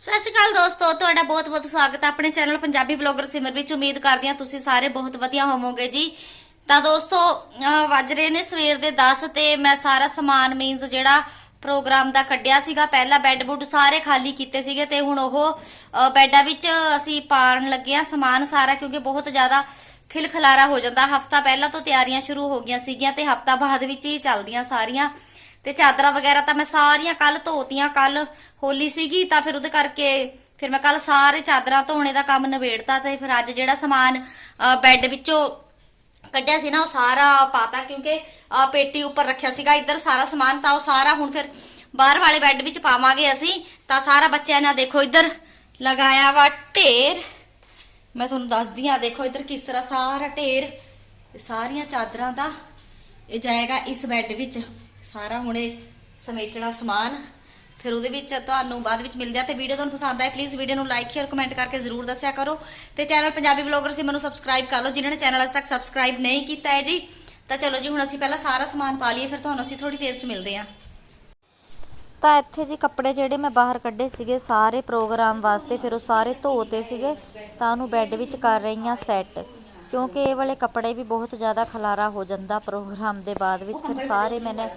ਸਤਿ ਸ਼੍ਰੀ ਅਕਾਲ ਦੋਸਤੋ, ਤੁਹਾਡਾ ਬਹੁਤ-ਬਹੁਤ ਸਵਾਗਤ ਹੈ ਆਪਣੇ ਚੈਨਲ ਪੰਜਾਬੀ ਬਲੌਗਰ ਸਿਮਰ ਵਿੱਚ। ਉਮੀਦ ਕਰਦੀ ਹਾਂ ਤੁਸੀਂ ਸਾਰੇ ਬਹੁਤ ਵਧੀਆ ਹੋਵੋਗੇ ਜੀ। ਤਾਂ ਦੋਸਤੋ ਵੱਜ ਰਹੇ ਨੇ ਸਵੇਰ ਦੇ 10 ਤੇ ਮੈਂ ਸਾਰਾ ਸਮਾਨ ਮੀਨਸ ਜਿਹੜਾ ਪ੍ਰੋਗਰਾਮ ਦਾ ਕੱਢਿਆ ਸੀਗਾ, ਪਹਿਲਾਂ ਬੈੱਡ ਬੁੱਡ ਸਾਰੇ ਖਾਲੀ ਕੀਤੇ ਸੀਗੇ ਤੇ ਹੁਣ ਉਹ, ਅਹ, ਬੈੱਡਾਂ ਵਿੱਚ ਅਸੀਂ ਪਾਰਨ ਲੱਗੇ ਆ ਸਮਾਨ ਸਾਰਾ ਕਿਉਂਕਿ ਬਹੁਤ ਜ਼ਿਆਦਾ ਖਿਲਖਲਾਰਾ ਹੋ ਜਾਂਦਾ। ਹਫਤਾ ਪਹਿਲਾਂ ਤੋਂ ਤਿਆਰੀਆਂ ਸ਼ੁਰੂ ਹੋ ਗਈਆਂ ਸੀਗੀਆਂ ਤੇ ਹਫਤਾ ਬਾਅਦ ਵਿੱਚ ਹੀ ਚੱਲਦੀਆਂ ਸਾਰੀਆਂ। ਤੇ ਚਾਦਰਾਂ ਵਗੈਰਾ ਤਾਂ ਮੈਂ ਸਾਰੀਆਂ ਕੱਲ ਧੋਤੀਆਂ ਕੱਲ ਹੋਲੀ ਸੀਗੀ ਤਾਂ ਫਿਰ ਉਹਦੇ ਕਰਕੇ ਫਿਰ ਮੈਂ ਕੱਲ ਸਾਰੇ ਚਾਦਰਾਂ ਧੋਣੇ ਦਾ ਕੰਮ ਨਿਬੇੜਤਾ ਤੇ ਫਿਰ ਅੱਜ ਜਿਹੜਾ ਸਮਾਨ ਬੈੱਡ ਵਿੱਚੋਂ ਕੱਢਿਆ ਸੀ ਨਾ, ਉਹ ਸਾਰਾ ਪਾਤਾ ਕਿਉਂਕਿ ਪੇਟੀ ਉੱਪਰ ਰੱਖਿਆ ਸੀਗਾ, ਇੱਧਰ ਸਾਰਾ ਸਮਾਨ ਤਾਂ ਉਹ ਸਾਰਾ ਹੁਣ ਫਿਰ ਬਾਹਰ ਵਾਲੇ ਬੈੱਡ ਵਿੱਚ ਪਾਵਾਂਗੇ ਅਸੀਂ, ਤਾਂ ਸਾਰਾ ਬੱਚਿਆਂ ਨੇ ਦੇਖੋ ਇੱਧਰ ਲਗਾਇਆ ਵਾ ਢੇਰ। ਮੈਂ ਤੁਹਾਨੂੰ ਦੱਸਦੀ ਆ ਦੇਖੋ ਇੱਧਰ ਕਿਸ ਤਰ੍ਹਾਂ ਸਾਰਾ ਢੇਰ, ਸਾਰੀਆਂ ਚਾਦਰਾਂ ਦਾ ਇਹ ਜਾਏਗਾ ਇਸ ਬੈੱਡ ਵਿੱਚ। ਸਾਰਾ ਹੁਣੇ ਸਮੇਟਣਾ ਸਮਾਨ। ਫਿਰ ਉਹਦੇ ਵਿੱਚ ਤੁਹਾਨੂੰ ਬਾਅਦ ਵਿੱਚ ਮਿਲਦੇ ਆ ਤੇ ਵੀਡੀਓ ਤੁਹਾਨੂੰ ਪਸੰਦ ਆਏ ਪਲੀਜ਼ ਵੀਡੀਓ ਨੂੰ ਲਾਈਕ ਸ਼ੇਅਰ ਕਮੈਂਟ ਕਰਕੇ ਜ਼ਰੂਰ ਦੱਸਿਆ ਕਰੋ। ਤੇ ਚੈਨਲ ਪੰਜਾਬੀ ਬਲੌਗਰ ਸੀ, ਮੈਨੂੰ ਸਬਸਕ੍ਰਾਈਬ ਕਰ ਲਓ। ਜਿਨ੍ਹਾਂ ਨੇ ਚੈਨਲ ਅਜੇ ਤੱਕ ਸਬਸਕ੍ਰਾਈਬ ਨਹੀਂ ਕੀਤਾ ਹੈ ਜੀ, ਤਾਂ ਚਲੋ ਜੀ, ਹੁਣ ਅਸੀਂ ਪਹਿਲਾਂ ਸਾਰਾ ਸਮਾਨ ਪਾ ਲਈਏ, ਫਿਰ ਤੁਹਾਨੂੰ ਅਸੀਂ ਥੋੜੀ ਦੇਰ 'ਚ ਮਿਲਦੇ ਆ ਤਾਂ ਇੱਥੇ ਜੀ ਕੱਪੜੇ ਜਿਹੜੇ ਮੈਂ ਬਾਹਰ ਕੱਢੇ ਸੀਗੇ, ਸਾਰੇ ਪ੍ਰੋਗਰਾਮ ਵਾਸਤੇ, ਫਿਰ ਉਹ ਸਾਰੇ ਧੋਤੇ ਸੀਗੇ, ਤਾਂ ਉਹਨੂੰ ਬੈੱਡ ਵਿੱਚ ਕਰ ਰਹੀ ਹਾਂ ਸੈੱਟ ਕਿਉਂਕਿ ਇਹ ਵਾਲੇ ਕੱਪੜੇ ਵੀ ਬਹੁਤ ਜ਼ਿਆਦਾ ਖਲਾਰਾ ਹੋ ਜਾਂਦਾ ਪ੍ਰੋਗਰਾਮ ਦੇ ਬਾਅਦ ਵਿੱਚ। ਫਿਰ ਸਾਰੇ ਮੈਨੇ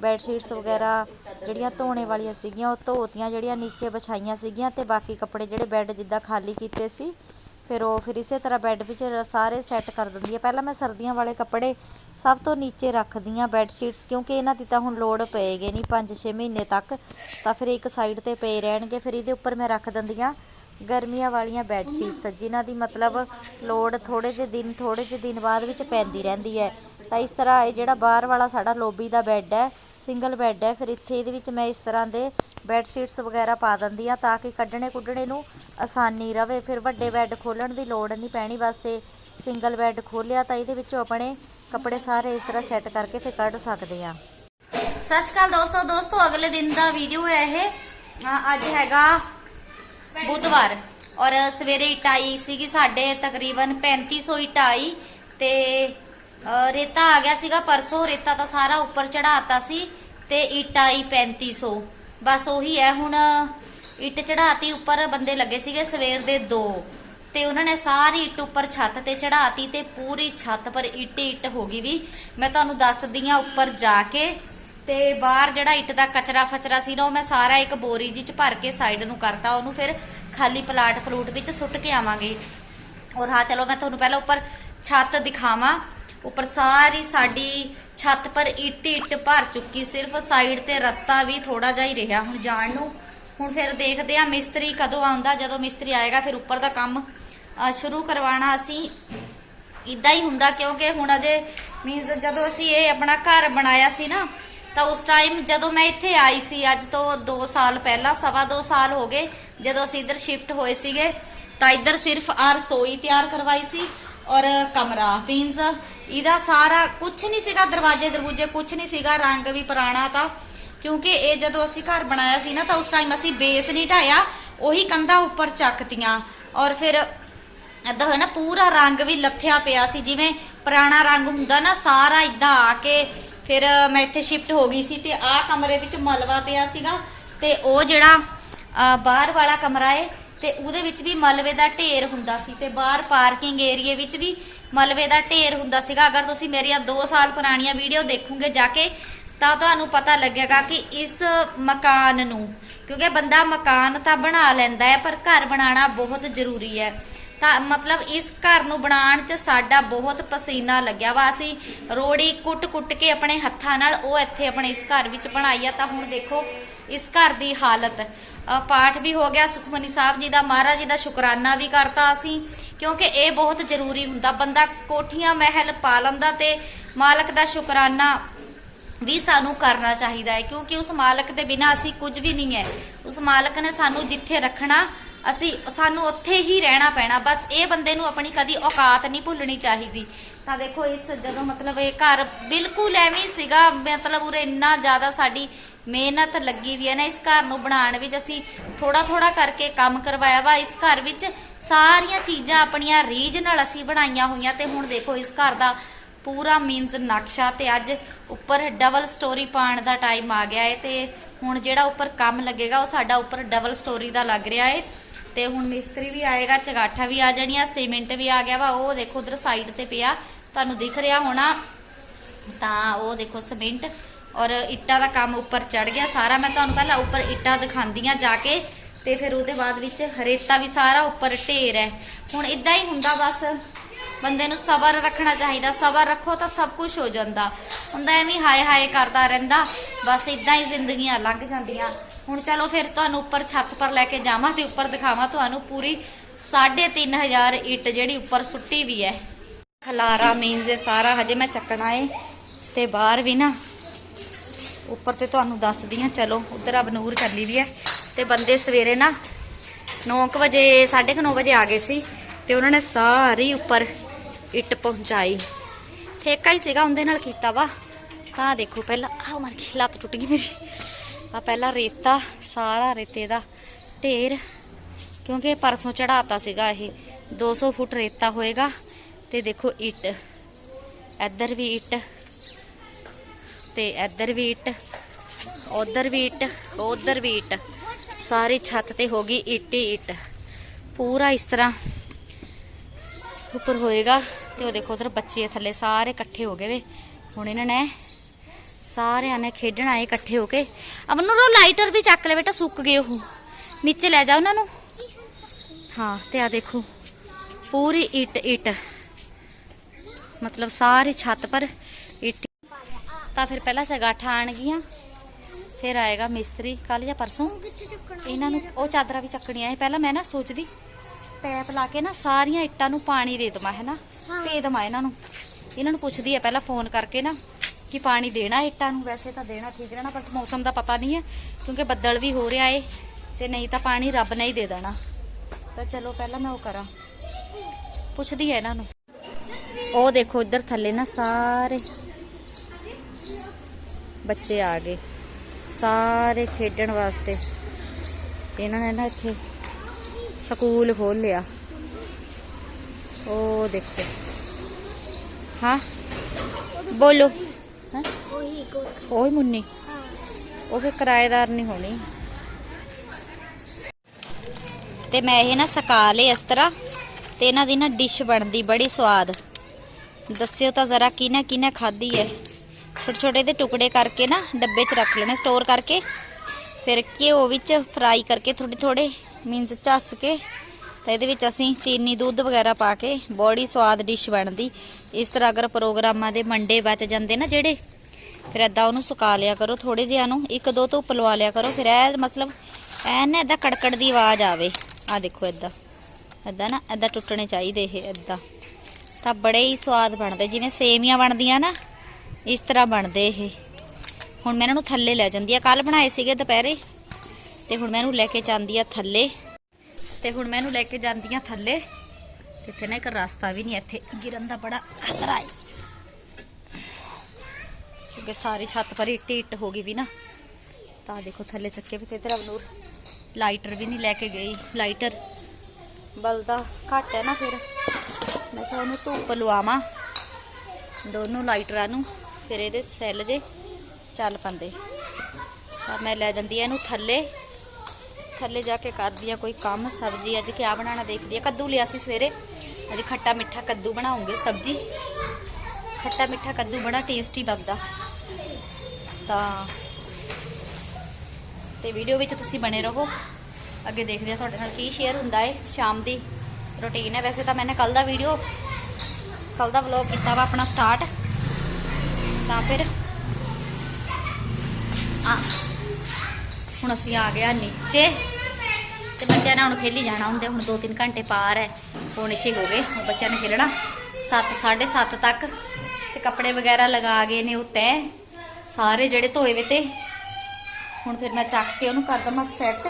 ਬੈੱਡ ਸ਼ੀਟਸ ਵਗੈਰਾ ਜਿਹੜੀਆਂ ਧੋਣੇ ਵਾਲੀਆਂ ਸੀਗੀਆਂ, ਉਹ ਧੋਤੀਆਂ ਜਿਹੜੀਆਂ ਨੀਚੇ ਵਿਛਾਈਆਂ ਸੀਗੀਆਂ ਤੇ ਬਾਕੀ ਕੱਪੜੇ ਜਿਹੜੇ ਬੈੱਡ ਜਿੱਦਾਂ ਖਾਲੀ ਕੀਤੇ ਸੀ, ਫਿਰ ਉਹ ਫਿਰ ਇਸੇ ਤਰ੍ਹਾਂ ਬੈੱਡ ਵਿੱਚ ਰ- ਸਾਰੇ ਸੈੱਟ ਕਰ ਦਿੰਦੀ ਹੈ। ਪਹਿਲਾਂ ਮੈਂ ਸਰਦੀਆਂ ਵਾਲੇ ਕੱਪੜੇ ਸਭ ਤੋਂ ਨੀਚੇ ਰੱਖਦੀ ਆ ਬੈੱਡ ਸ਼ੀਟਸ ਕਿਉਂਕਿ ਇਹਨਾਂ ਦੀ ਤਾਂ ਹੁਣ ਲੋੜ ਪਏਗੀ ਨਹੀਂ 5-6 ਮਹੀਨੇ ਤੱਕ ਤਾਂ ਫਿਰ ਇੱਕ ਸਾਈਡ ਤੇ ਪਏ ਰਹਿਣਗੇ, ਫਿਰ ਇਹਦੇ ਉੱਪਰ ਮੈਂ ਰੱਖ ਦਿੰਦੀ ਆ ਗਰਮੀਆਂ ਵਾਲੀਆਂ ਬੈੱਡ ਸ਼ੀਟਸ ਜਿਨ੍ਹਾਂ ਦੀ ਮਤਲਬ ਲੋੜ ਥੋੜੇ ਜਿਹੇ ਦਿਨ ਥੋੜੇ ਜਿਹੇ ਦਿਨ ਬਾਅਦ ਵਿੱਚ ਪੈਂਦੀ ਰਹਿੰਦੀ ਹੈ। ਤਾਂ ਇਸ ਤਰ੍ਹਾਂ ਇਹ ਜਿਹੜਾ ਬਾਹਰ ਵਾਲਾ ਸਾਡਾ ਲੋਬੀ ਦਾ ਬੈੱਡ ਹੈ ਸਿੰਗਲ ਬੈੱਡ ਹੈ, ਫਿਰ ਇੱਥੇ ਇਹਦੇ ਵਿੱਚ ਮੈਂ ਇਸ ਤਰ੍ਹਾਂ ਦੇ ਬੈੱਡ ਸ਼ੀਟਸ ਵਗੈਰਾ ਪਾ ਦਿੰਦੀ ਆ ਤਾਂ ਕਿ ਕੱਢਣੇ ਕੁੱਢਣੇ ਨੂੰ ਆਸਾਨੀ ਰਵੇ। ਫਿਰ ਵੱਡੇ ਬੈੱਡ ਖੋਲਣ ਦੀ ਲੋੜ ਨਹੀਂ ਪੈਣੀ, ਬਸ ਇਹ ਸਿੰਗਲ ਬੈੱਡ ਖੋਲਿਆ ਤਾਂ ਇਹਦੇ ਵਿੱਚੋਂ ਆਪਣੇ ਕੱਪੜੇ ਸਾਰੇ ਇਸ ਤਰ੍ਹਾਂ ਸੈੱਟ ਕਰਕੇ ਫਿਰ ਕੱਢ ਸਕਦੇ ਆ ਸਤਿ ਸ਼੍ਰੀ ਅਕਾਲ ਦੋਸਤੋ ਦੋਸਤੋ, ਅਗਲੇ ਦਿਨ ਦਾ ਵੀਡੀਓ ਹੈ ਇਹ। ਅੱਜ ਹੈਗਾ ਬੁੱਧਵਾਰ। ਔਰ ਸਵੇਰੇ ਇੱਟ ਸੀਗੀ ਸਾਡੇ ਤਕਰੀਬਨ 3500 ਇੱਟ ਆਈ ਤੇ ਰੇਤਾ ਆ ਗਿਆ ਸੀਗਾ ਪਰਸੋਂ, ਰੇਤਾ ਤਾਂ ਸਾਰਾ ਉੱਪਰ ਚੜਾਤਾ ਸੀ ਤੇ ਇਟਾਈ ਆਈ 3500 ਬਸ ਉਹੀ ਹੈ, ਹੁਣ ਇੱਟ ਚੜਾਤੀ ਉੱਪਰ ਬੰਦੇ ਲੱਗੇ ਸੀਗੇ ਸਵੇਰ ਦੇ 2 ਤੇ ਉਹਨਾਂ ਨੇ ਸਾਰੀ ਇੱਟ ਉੱਪਰ ਛੱਤ ਤੇ ਚੜਾਤੀ ਤੇ ਪੂਰੀ ਛੱਤ ਪਰ ਇੱਟ ਇੱਟ ਹੋ ਗਈ ਵੀ। ਮੈਂ ਤੁਹਾਨੂੰ ਦੱਸਦੀ ਆ ਉੱਪਰ ਜਾ ਕੇ ਤੇ ਬਾਹਰ ਜਿਹੜਾ ਇੱਟ ਦਾ ਕਚਰਾ ਫਚਰਾ ਸੀ ਨਾ, ਉਹ ਮੈਂ ਸਾਰਾ ਇੱਕ ਬੋਰੀ ਜੀ ਚ ਭਰ ਕੇ ਸਾਈਡ ਨੂੰ ਕਰਤਾ, ਉਹਨੂੰ ਫਿਰ ਖਾਲੀ ਪਲਾਟ ਪਲੂਟ ਵਿੱਚ ਸੁੱਟ ਕੇ ਆਵਾਂਗੇ। ਔਰ ਹਾਂ, ਚਲੋ ਮੈਂ ਤੁਹਾਨੂੰ ਪਹਿਲਾਂ ਉੱਪਰ ਛੱਤ ਦਿਖਾਵਾਂ। ਉੱਪਰ ਸਾਰੀ ਸਾਡੀ ਛੱਤ ਪਰ ਇੱਟ ਇੱਟ ਭਰ ਚੁੱਕੀ, ਸਿਰਫ ਸਾਈਡ ਤੇ ਰਸਤਾ ਵੀ ਥੋੜਾ ਜਿਹਾ ਹੀ ਰਿਹਾ ਹੁਣ ਜਾਣ ਨੂੰ। ਹੁਣ ਫਿਰ ਦੇਖਦੇ ਆ ਮਿਸਤਰੀ ਕਦੋਂ ਆਉਂਦਾ, ਜਦੋਂ ਮਿਸਤਰੀ ਆਏਗਾ, ਫਿਰ ਉੱਪਰ ਦਾ ਕੰਮ ਸ਼ੁਰੂ ਕਰਵਾਉਣਾ ਅਸੀਂ। ਇਦਾਂ ਹੀ ਹੁੰਦਾ ਕਿਉਂਕਿ ਹੁਣ ਅਜੇ ਮੀਨਸ ਜਦੋਂ ਅਸੀਂ ਇਹ ਆਪਣਾ ਘਰ ਬਣਾਇਆ ਸੀ ਨਾ ਤਾਂ ਉਸ ਟਾਈਮ ਜਦੋਂ ਮੈਂ ਇੱਥੇ ਆਈ ਸੀ, ਅੱਜ ਤੋਂ 2 ਸਾਲ ਪਹਿਲਾਂ, ਸਵਾ 2 ਸਾਲ ਹੋ ਗਏ, ਜਦੋਂ ਅਸੀਂ ਇੱਧਰ ਸ਼ਿਫਟ ਹੋਏ ਸੀਗੇ, ਤਾਂ ਇੱਧਰ ਸਿਰਫ ਆ ਰਸੋਈ ਤਿਆਰ ਕਰਵਾਈ ਸੀ ਔਰ ਕਮਰਾ ਮੀਨਸ ਇਹਦਾ ਸਾਰਾ ਕੁਝ ਨਹੀਂ ਸੀਗਾ, ਦਰਵਾਜ਼ੇ ਦਰਵਾਜ਼ੇ ਕੁਝ ਨਹੀਂ ਸੀਗਾ, ਰੰਗ ਵੀ ਪੁਰਾਣਾ ਤਾਂ, ਕਿਉਂਕਿ ਇਹ ਜਦੋਂ ਅਸੀਂ ਘਰ ਬਣਾਇਆ ਸੀ ਨਾ, ਤਾਂ ਉਸ ਟਾਈਮ ਅਸੀਂ ਬੇਸ ਨਹੀਂ ਢਾਇਆ ਉਹੀ ਕੰਧਾਂ ਉੱਪਰ ਚੱਕਤੀਆਂ ਔਰ ਫਿਰ ਏਦਾਂ ਹੋਇਆ ਨਾ, ਪੂਰਾ ਰੰਗ ਵੀ ਲੱਥਿਆ ਪਿਆ ਸੀ, ਜਿਵੇਂ ਪੁਰਾਣਾ ਰੰਗ ਹੁੰਦਾ ਨਾ, ਸਾਰਾ ਇਦਾਂ ਆ ਕੇ ਫਿਰ ਮੈਂ ਇੱਥੇ ਸ਼ਿਫਟ ਹੋ ਗਈ ਸੀ ਤੇ ਆਹ ਕਮਰੇ ਵਿੱਚ ਮਲਵਾ ਪਿਆ ਸੀਗਾ ਤੇ ਉਹ ਜਿਹੜਾ ਬਾਹਰ ਵਾਲਾ ਕਮਰਾ ਏ, ਤੇ ਉਹਦੇ ਵਿੱਚ ਵੀ ਮਲਵੇ ਦਾ ਢੇਰ ਹੁੰਦਾ ਸੀ ਤੇ ਬਾਹਰ ਪਾਰਕਿੰਗ ਏਰੀਏ ਵਿੱਚ ਵੀ ਮਲਵੇ ਦਾ ਢੇਰ ਹੁੰਦਾ ਸੀਗਾ। ਅਗਰ ਤੁਸੀਂ ਮੇਰੀਆਂ 2 ਸਾਲ ਪੁਰਾਣੀਆਂ ਵੀਡੀਓ ਦੇਖੋਗੇ ਜਾ ਕੇ, ਤਾਂ ਤੁਹਾਨੂੰ ਪਤਾ ਲੱਗੇਗਾ ਕਿ ਇਸ ਮਕਾਨ ਨੂੰ, ਕਿਉਂਕਿ ਬੰਦਾ ਮਕਾਨ ਤਾਂ ਬਣਾ ਲੈਂਦਾ ਹੈ, ਪਰ ਘਰ ਬਣਾਉਣਾ ਬਹੁਤ ਜ਼ਰੂਰੀ ਹੈ। ਤਾਂ ਮਤਲਬ ਇਸ ਘਰ ਨੂੰ ਬਣਾਉਣ 'ਚ ਸਾਡਾ ਬਹੁਤ ਪਸੀਨਾ ਲੱਗਿਆ ਵਾ। ਅਸੀਂ ਰੋੜੀ ਕੁੱਟ-ਕੁੱਟ ਕੇ ਆਪਣੇ ਹੱਥਾਂ ਨਾਲ ਉਹ ਇੱਥੇ ਆਪਣੇ ਇਸ ਘਰ ਵਿੱਚ ਬਣਾਈ ਆ। ਤਾਂ ਹੁਣ ਦੇਖੋ ਇਸ ਘਰ ਦੀ ਹਾਲਤ। ਅ, ਪਾਠ ਵੀ ਹੋ ਗਿਆ ਸੁਖਮਨੀ ਸਾਹਿਬ ਜੀ ਦਾ ਮਹਾਰਾਜ ਜੀ ਦਾ ਸ਼ੁਕਰਾਨਾ ਵੀ ਕਰਤਾ ਅਸੀਂ ਕਿਉਂਕਿ ਇਹ ਬਹੁਤ ਜ਼ਰੂਰੀ ਹੁੰਦਾ। ਬੰਦਾ ਕੋਠੀਆਂ ਮਹਿਲ ਪਾ ਲੈਂਦਾ ਤੇ ਮਾਲਕ ਦਾ ਸ਼ੁਕਰਾਨਾ ਵੀ ਸਾਨੂੰ ਕਰਨਾ ਚਾਹੀਦਾ ਹੈ ਕਿਉਂਕਿ ਉਸ ਮਾਲਕ ਦੇ ਬਿਨਾ ਅਸੀਂ ਕੁਝ ਵੀ ਨਹੀਂ ਹੈ। ਉਸ ਮਾਲਕ ਨੇ ਸਾਨੂੰ ਜਿੱਥੇ ਰੱਖਣਾ ਅਸੀਂ ਸਾਨੂੰ ਉੱਥੇ ਹੀ ਰਹਿਣਾ ਪੈਣਾ, ਬਸ ਇਹ ਬੰਦੇ ਨੂੰ ਆਪਣੀ ਕਦੀ ਔਕਾਤ ਨਹੀਂ ਭੁੱਲਣੀ ਚਾਹੀਦੀ। ਤਾਂ ਦੇਖੋ ਇਸ ਜਦੋਂ ਮਤਲਬ ਇਹ ਘਰ ਬਿਲਕੁਲ ਐਵੇਂ ਸੀਗਾ, ਮਤਲਬ ਉਰੇ ਇੰਨਾ ਜ਼ਿਆਦਾ ਸਾਡੀ ਮਿਹਨਤ ਲੱਗੀ ਵੀ ਹੈ ਨਾ ਇਸ ਘਰ ਨੂੰ ਬਣਾਉਣ ਵਿੱਚ। ਅਸੀਂ ਥੋੜਾ ਥੋੜਾ ਕਰਕੇ ਕੰਮ ਕਰਵਾਇਆ ਵਾ, ਇਸ ਘਰ ਵਿੱਚ ਸਾਰੀਆਂ ਚੀਜ਼ਾਂ ਆਪਣੀਆਂ ਰੀਝ ਨਾਲ ਅਸੀਂ ਬਣਾਈਆਂ ਹੋਈਆਂ ਤੇ ਹੁਣ ਦੇਖੋ ਇਸ ਘਰ ਦਾ ਪੂਰਾ ਮੀਨਸ ਨਕਸ਼ਾ ਤੇ ਅੱਜ ਉੱਪਰ ਡਬਲ ਸਟੋਰੀ ਪਾਉਣ ਦਾ ਟਾਈਮ ਆ ਗਿਆ ਹੈ ਤੇ ਹੁਣ ਜਿਹੜਾ ਉੱਪਰ ਕੰਮ ਲੱਗੇਗਾ ਉਹ ਸਾਡਾ ਉੱਪਰ ਡਬਲ ਸਟੋਰੀ ਦਾ ਲੱਗ ਰਿਹਾ ਹੈ ਤੇ ਹੁਣ ਮਿਸਤਰੀ ਵੀ ਆਏਗਾ, ਚਗਾਠਾ ਵੀ ਆ ਜਾਣੀਆਂ, ਸੀਮੈਂਟ ਵੀ ਆ ਗਿਆ ਵਾ, ਉਹ ਦੇਖੋ ਉਧਰ ਸਾਈਡ ਤੇ ਪਿਆ, ਤੁਹਾਨੂੰ ਦਿਖ ਰਿਹਾ ਹੋਣਾ। ਤਾਂ ਉਹ ਦੇਖੋ ਸੀਮੈਂਟ ਔਰ ਇੱਟਾਂ ਦਾ ਕੰਮ ਉੱਪਰ ਚੜ ਗਿਆ ਸਾਰਾ। ਮੈਂ ਤੁਹਾਨੂੰ ਪਹਿਲਾਂ ਉੱਪਰ ਇੱਟਾਂ ਦਿਖਾਉਂਦੀਆਂ ਜਾ ਕੇ, ਤੇ ਫਿਰ ਉਹਦੇ ਬਾਅਦ ਵਿੱਚ ਰੇਤਾ ਵੀ ਸਾਰਾ ਉੱਪਰ ਢੇਰ ਹੈ। ਹੁਣ ਇਦਾਂ ਹੀ ਹੁੰਦਾ ਬਸ। ਬੰਦੇ ਨੂੰ ਸਬਰ ਰੱਖਣਾ ਚਾਹੀਦਾ, ਸਬਰ ਰੱਖੋ ਤਾਂ ਸਭ ਕੁਝ ਹੋ ਜਾਂਦਾ। ਹੁੰਦਾ ਐਵੇਂ ਹਾਏ ਹਾਏ ਕਰਦਾ ਰਹਿੰਦਾ, ਬਸ ਇਦਾਂ ਹੀ ਜ਼ਿੰਦਗੀਆਂ ਲੰਘ ਜਾਂਦੀਆਂ। ਹੁਣ ਚਲੋ ਫਿਰ ਤੁਹਾਨੂੰ ਉੱਪਰ ਛੱਤ ਪਰ ਲੈ ਕੇ ਜਾਵਾਂ ਤੇ ਉੱਪਰ ਦਿਖਾਵਾਂ ਤੁਹਾਨੂੰ ਪੂਰੀ 3500 ਇੱਟ ਜਿਹੜੀ ਉੱਪਰ ਸੁੱਟੀ ਵੀ ਹੈ ਖਲਾਰਾ ਮੀਨਸ ਇਹ ਸਾਰਾ ਹਜੇ ਮੈਂ ਚੱਕਣਾ ਏ ਤੇ ਬਾਹਰ ਵੀ ਨਾ, ਉੱਪਰ ਤੇ ਤੁਹਾਨੂੰ ਦੱਸਦੀ ਆ ਚਲੋ ਉਧਰ ਅਬਨੂਰ ਚੱਲੀ ਵੀ ਹੈ ਤੇ ਬੰਦੇ ਸਵੇਰੇ ਨਾ 9 ਵਜੇ 9:30 ਵਜੇ ਆ ਗਏ ਸੀ ਤੇ ਉਹਨਾਂ ਨੇ ਸਾਰੀ ਉੱਪਰ ਇੱਟ ਪਹੁੰਚਾਈ। ਠੇਕਾ ਹੀ ਸੀਗਾ, ਉਹਦੇ ਨਾਲ ਕੀਤਾ ਵਾ। ਤਾਂ ਦੇਖੋ ਪਹਿਲਾਂ, ਆਹ ਮਰ ਗਈ, ਲੱਤ ਟੁੱਟ ਗਈ ਮੇਰੀ। ਆ ਪਹਿਲਾਂ ਰੇਤਾ, ਸਾਰਾ ਰੇਤੇ ਦਾ ਢੇਰ, ਕਿਉਂਕਿ ਪਰਸੋਂ ਚੜਾਤਾ ਸੀਗਾ ਇਹ। 200 ਫੁੱਟ ਰੇਤਾ ਹੋਏਗਾ, ਤੇ ਦੇਖੋ ਇੱਟ। ਇੱਧਰ ਵੀ ਇੱਟ, ਤੇ ਇੱਧਰ ਵੀ ਇੱਟ, ਉਧਰ ਵੀ ਇੱਟ, ਉਧਰ ਵੀ ਇੱਟ। ਸਾਰੀ ਛੱਤ ਤੇ ਹੋ ਗਈ ਇੱਟ ਹੀ ਇੱਟ। ਪੂਰਾ ਇਸ ਤਰ੍ਹਾਂ ਉੱਪਰ ਹੋਏਗਾ ਤੇ ਉਹ ਦੇਖੋ ਉਧਰ ਬੱਚੇ ਥੱਲੇ, ਸਾਰੇ ਇਕੱਠੇ ਹੋ ਗਏ ਵੇ। ਹੁਣ ਇਹਨਾਂ ਨੇ ਸਾਰਿਆਂ ਨੇ ਖੇਡਣ ਆਏ ਇਕੱਠੇ ਹੋ ਕੇ। ਅਮਨ ਉਹ ਲਾਈਟਰ ਵੀ ਚੱਕ ਲੈ ਬੇਟਾ, ਸੁੱਕ ਗਏ ਉਹ। ਨੀਚੇ ਲੈ ਜਾ ਉਹਨਾਂ ਨੂੰ। ਹਾਂ, ਤੇ ਆ ਦੇਖੋ, ਪੂਰੀ ਇੱਟ ਇੱਟ। ਮਤਲਬ ਸਾਰੇ ਛੱਤ ਪਰ ਇੱਟ। ਤਾਂ ਫਿਰ ਪਹਿਲਾਂ ਸਗਾਠਾ ਆਣਗੀਆਂ ਫਿਰ ਆਏਗਾ ਮਿਸਤਰੀ। ਕੱਲ ਜਾਂ ਪਰਸੋਂ। ਇਹਨਾਂ ਨੂੰ ਉਹ ਚਾਦਰਾਂ ਵੀ ਚੱਕਣੀਆਂ ਹੈ ਪਹਿਲਾਂ ਮੈਂ ਨਾ ਸੋਚਦੀ ਪੈਪ ਲਾ ਕੇ ਨਾ ਸਾਰੀਆਂ ਇੱਟਾਂ ਨੂੰ ਪਾਣੀ ਦੇ ਦਵਾਂ ਹੈ ਨਾ? ਭੇ ਦਵਾਂ ਇਹਨਾਂ ਨੂੰ। ਇਹਨਾਂ ਨੂੰ ਪੁੱਛਦੀ ਹੈ ਪਹਿਲਾਂ ਫੋਨ ਕਰਕੇ ਨਾ ਕਿ ਪਾਣੀ ਦੇਣਾ ਇੱਟਾਂ ਨੂੰ। ਵੈਸੇ ਤਾਂ ਦੇਣਾ ਠੀਕ ਰਹਿਣਾ ਪਰ ਮੌਸਮ ਦਾ ਪਤਾ ਨਹੀਂ ਹੈ ਕਿਉਂਕਿ ਬੱਦਲ ਵੀ ਹੋ ਰਿਹਾ ਏ ਤੇ ਨਹੀਂ ਤਾਂ ਪਾਣੀ ਰੱਬ ਨੇ ਹੀ ਦੇ ਦੇਣਾ। ਤਾਂ ਚਲੋ ਪਹਿਲਾਂ ਮੈਂ ਉਹ ਕਰਾਂ। ਪੁੱਛਦੀ ਹੈ ਇਹਨਾਂ ਨੂੰ। ਉਹ ਦੇਖੋ ਇੱਧਰ ਥੱਲੇ ਨਾ ਸਾਰੇ ਬੱਚੇ ਆ ਗਏ। ਸਾਰੇ ਖੇਡਣ ਵਾਸਤੇ। ਇਹਨਾਂ ਨੇ ਨਾ ਇੱਥੇ ਸਕੂਲ ਖੋਲ ਲਿਆ। ਉਹ ਦੇਖੋ। ਹਾਂ? ਬੋਲੋ। ਹਾਂ? ਉਹੀ ਮੁੰਨੀ। ਉਹ ਫਿਰ ਕਿਰਾਏਦਾਰ ਨਹੀਂ ਹੋਣੀ। ਤੇ ਮੈਂ ਇਹ ਨਾ ਸਕਾ ਲਏ ਇਸ ਤਰ੍ਹਾਂ, ਤੇ ਇਹਨਾਂ ਦੀ ਨਾ ਡਿਸ਼ ਬਣਦੀ ਬੜੀ ਸਵਾਦ। ਦੱਸਿਓ ਤਾਂ ਜ਼ਰਾ ਕਿਹਨੇ ਕਿਹਨੇ ਖਾਧੀ ਹੈ। ਛੋਟੇ ਛੋਟੇ ਦੇ ਟੁਕੜੇ ਕਰਕੇ ਨਾ ਡੱਬੇ 'ਚ ਰੱਖ ਲੈਣੇ ਸਟੋਰ ਕਰਕੇ। ਫਿਰ ਘਿਓ ਵਿੱਚ ਫਰਾਈ ਕਰਕੇ ਥੋੜੇ ਥੋੜੇ ਮੀਨਸ ਝੱਸ ਕੇ ਤਾਂ ਇਹਦੇ ਵਿੱਚ ਅਸੀਂ ਚੀਨੀ ਦੁੱਧ ਵਗੈਰਾ ਪਾ ਕੇ ਬੜੀ ਸਵਾਦ ਡਿਸ਼ ਬਣਦੀ। ਇਸ ਤਰ੍ਹਾਂ ਅਗਰ ਪ੍ਰੋਗਰਾਮਾਂ ਦੇ ਮੰਡੇ ਬਚ ਜਾਂਦੇ ਨਾ ਜਿਹੜੇ, ਫਿਰ ਏਦਾਂ ਉਹਨੂੰ ਸੁਕਾ ਲਿਆ ਕਰੋ ਥੋੜੇ ਜਿਹਾ ਨੂੰ ਇੱਕ ਦੋ ਧੁੱਪ ਲਵਾ ਲਿਆ ਕਰੋ, ਫਿਰ ਇਹ ਮਤਲਬ ਐ ਨਾ ਏਦਾਂ ਕੜਕੜ ਦੀ ਆਵਾਜ਼ ਆਵੇ। ਆ ਦੇਖੋ ਏਦਾਂ ਏਦਾਂ ਨਾ, ਏਦਾਂ ਟੁੱਟਣੇ ਚਾਹੀਦੇ ਇਹ ਏਦਾਂ। ਤਾਂ ਬੜੇ ਹੀ ਸਵਾਦ ਬਣਦੇ, ਜਿਵੇਂ ਸੇਮੀਆਂ ਬਣਦੀਆਂ ਨਾ, ਇਸ ਤਰ੍ਹਾਂ ਬਣਦੇ ਇਹ। ਹੁਣ ਮੈਂ ਇਹਨਾਂ ਨੂੰ ਥੱਲੇ ਲੈ ਜਾਂਦੀ ਆ ਕੱਲ ਬਣਾਏ ਸੀਗੇ ਦੁਪਹਿਰੇ। ਤੇ ਹੁਣ ਮੈਂ ਇਹਨੂੰ ਲੈ ਕੇ ਜਾਂਦੀ ਆ ਥੱਲੇ। ਤੇ ਹੁਣ ਮੈਂ ਇਹਨੂੰ ਲੈ ਕੇ ਜਾਂਦੀ ਆ ਥੱਲੇ। ਤੇ ਇੱਥੇ ਨਾ ਇੱਕ ਰਸਤਾ ਵੀ ਨਹੀਂ, ਇੱਥੇ ਗਿਰਨ ਦਾ ਬੜਾ ਖਤਰਾ ਹੈ ਕਿਉਂਕਿ ਸਾਰੀ ਛੱਤ ਪਰ ਇੱਟ ਇੱਟ ਹੋ ਗਈ ਵੀ ਨਾ। ਤਾਂ ਦੇਖੋ ਥੱਲੇ ਚੱਕੇ ਵੀ ਤੇ ਤੇਰਾ ਨੂਰ। ਲਾਈਟਰ ਵੀ ਨਹੀਂ ਲੈ ਕੇ ਗਈ, ਲਾਈਟਰ। ਬਲਦਾ ਘੱਟ ਹੈ ਨਾ ਫਿਰ। ਮੈਂ ਕਿਹਾ ਉਹਨੂੰ ਧੁੱਪ ਲਵਾਵਾਂ। ਦੋਨੋਂ ਲਾਈਟਰਾਂ ਨੂੰ, ਫਿਰ ਇਹਦੇ ਸੈੱਲ ਜੇ ਚੱਲ ਪੰਦੇ। ਤਾਂ ਮੈਂ ਲੈ ਜਾਂਦੀ ਆ ਇਹਨੂੰ ਥੱਲੇ। ਥੱਲੇ ਜਾ ਕੇ ਕਰਦੀ ਆ, ਕੋਈ ਕੰਮ, ਸਬਜ਼ੀ, ਅੱਜ ਕਿਆ ਬਣਾਉਣਾ ਦੇਖਦੀ ਆ। ਕੱਦੂ ਲਿਆ ਸੀ ਸਵੇਰੇ। ਅੱਜ ਖੱਟਾ ਮਿੱਠਾ ਕੱਦੂ ਬਣਾਉਂਗੇ, ਸਬਜ਼ੀ। ਖੱਟਾ ਮਿੱਠਾ ਕੱਦੂ ਬੜਾ ਟੇਸਟੀ ਬਣਦਾ। ਤਾਂ ਤੇ ਵੀਡੀਓ ਵਿੱਚ ਤੁਸੀਂ ਬਣੇ ਰਹੋ। ਅੱਗੇ ਦੇਖਦੇ ਆ ਤੁਹਾਡੇ ਨਾਲ ਕੀ ਸ਼ੇਅਰ ਹੁੰਦਾ ਏ ਸ਼ਾਮ ਦੀ ਰੁਟੀਨ ਹੈ ਵੈਸੇ ਤਾਂ ਮੈंने ਕੱਲ ਦਾ ਵੀਡੀਓ ਕੱਲ ਦਾ ਵਲੌਗ ਕੀਤਾ ਵਾ ਆਪਣਾ ਸਟਾਰਟ ਤਾਂ ਫਿਰ ਆ ਹੁਣ ਅਸੀਂ ਆ ਗਿਆ ਨੀਚੇ ਤੇ ਬੱਚਿਆਂ ਨੇ ਹੁਣ ਖੇਲੀ ਜਾਣਾ ਹੁੰਦੇ, ਹੁਣ 2-3 ਘੰਟੇ ਪਾਰ ਹੈ ਹੁਣ ਇਸੇ ਹੋ ਗਏ, ਹੁਣ ਬੱਚਿਆਂ ਨੇ ਖੇਲਣਾ 7 7:30 ਤੱਕ, ਤੇ ਕੱਪੜੇ ਵਗੈਰਾ ਲਗਾ ਗਏ ਨੇ ਉੱਤੇ, ਸਾਰੇ ਜਿਹੜੇ ਧੋਏ ਵੇ ਤੇ, ਹੁਣ ਫਿਰ ਮੈਂ ਚੱਕ ਕੇ ਉਹਨੂੰ ਕਰ ਦਵਾਂ ਸੈੱਟ